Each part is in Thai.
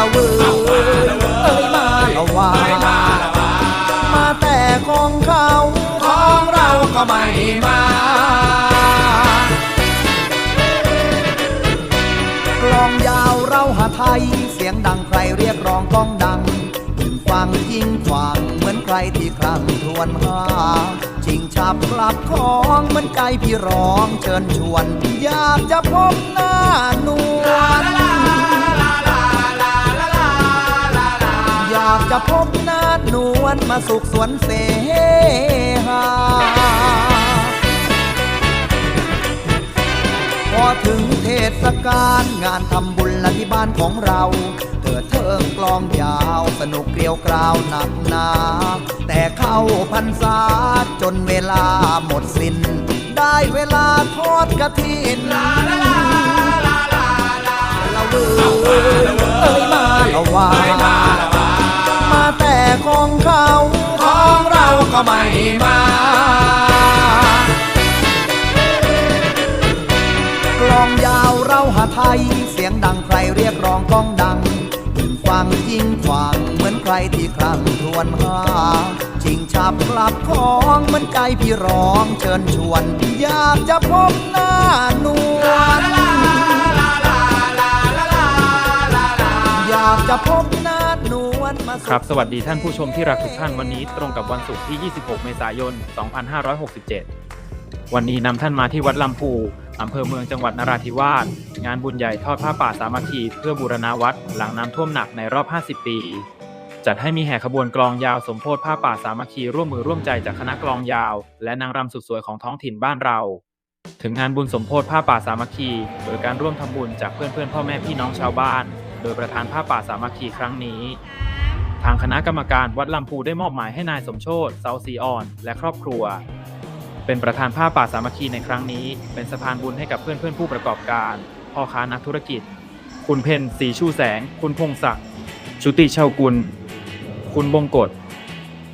ละเว้ยเอ้ยมาละว่า มาแต่ของเขาของเราก็ไม่มากลองยาวเราหาไทย เสียงดังใครเรียกร้องก้องดังยิ่งฟังยิ่งฟังเหมือนใครที่คลั่งทวนหาชิงฉับกลับของเหมือนใจพี่ร้องเชิญชวน อยากจะพบหน้านว จะพบหน้านวลมาสุขสวนเสหาพอถึงเทศกาลงานทำบุญละที่บ้านของเราเกิดเทิงกลองยาวสนุกเกลียวกราวหนักหนา แต่เข้าพรรษาจนเวลาหมดสิ้น ได้เวลาทอดกระถินละเว้ยเอ้ยมาละว่ามาแต่ ของเขาของเราก็ไม่มากลองยาวเราหาไทย เสียงดังใครเรียกร้องก้องดังยิ่งฟังยิ่งฟังเหมือนใครที่คลั่งทวนหาชิงฉับกลับของเหมือนใจพี่ร้องเชิญชวน อยากจะพบหน้านวลอยากจะพบ ครับสวัสดีท่านผู้ชมที่รักทุกท่านวันนี้ตรงกับวันศุกร์ที่ 26 เมษายน 2567 วันนี้นำท่านมาที่วัดลำพูอำเภอเมืองจังหวัดนราธิวาสงานบุญใหญ่ทอดผ้าป่าสามัคคีเพื่อบูรณาวัดหลังน้ำท่วมหนักในรอบ 50 ปี จัดให้มีแห่ขบวนกลองยาวสมโพธิผ้าป่าสามัคคีร่วมมือร่วมใจจากคณะกลองยาว และนางรำสุดสวยของท้องถิ่นบ้านเรา ถึงงานบุญสมโพธิผ้าป่าสามัคคี โดยการร่วมทำบุญจากเพื่อนเพื่อนพ่อแม่พี่น้องชาวบ้าน โดยประธานผ้าป่าสามัคคีครั้งนี้ ทางคณะกรรมการวัดลำพูได้มอบหมายให้นายสมโชติเซาซีออน และครอบครัว เป็นประธานผ้าป่าสามัคคีในครั้งนี้ เป็นสะพานบุญให้กับเพื่อนเพื่อนผู้ประกอบการพ่อค้านักธุรกิจ คุณเพนสีชูแสง คุณพงศักดิ์ชุติเชากุล คุณบงกฎ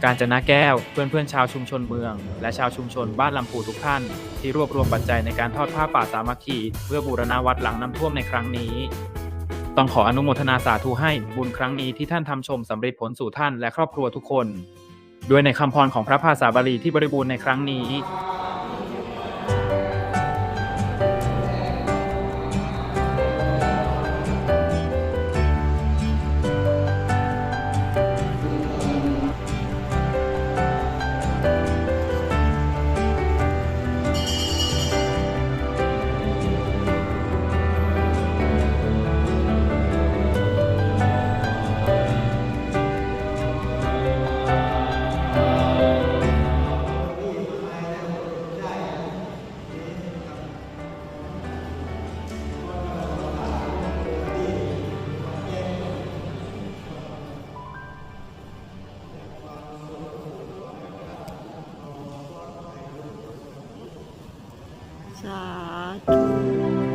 การจนะแก้วเพื่อนเพื่อนชาวชุมชนเมือง และชาวชุมชนบ้านลำพูทุกท่าน ที่รวบรวมปัจจัยในการทอดผ้าป่าสามัคคีเพื่อบูรณาวัดหลังน้ำท่วมในครั้งนี้ ต้องขออนุโมทนาสาธุให้บุญครั้งนี้ที่ท่านทำชมสำเร็จผลสู่ท่านและครอบครัวทุกคน ด้วยในคำพรของพระภาษาบาลีที่บริบูรณ์ในครั้งนี้ satu.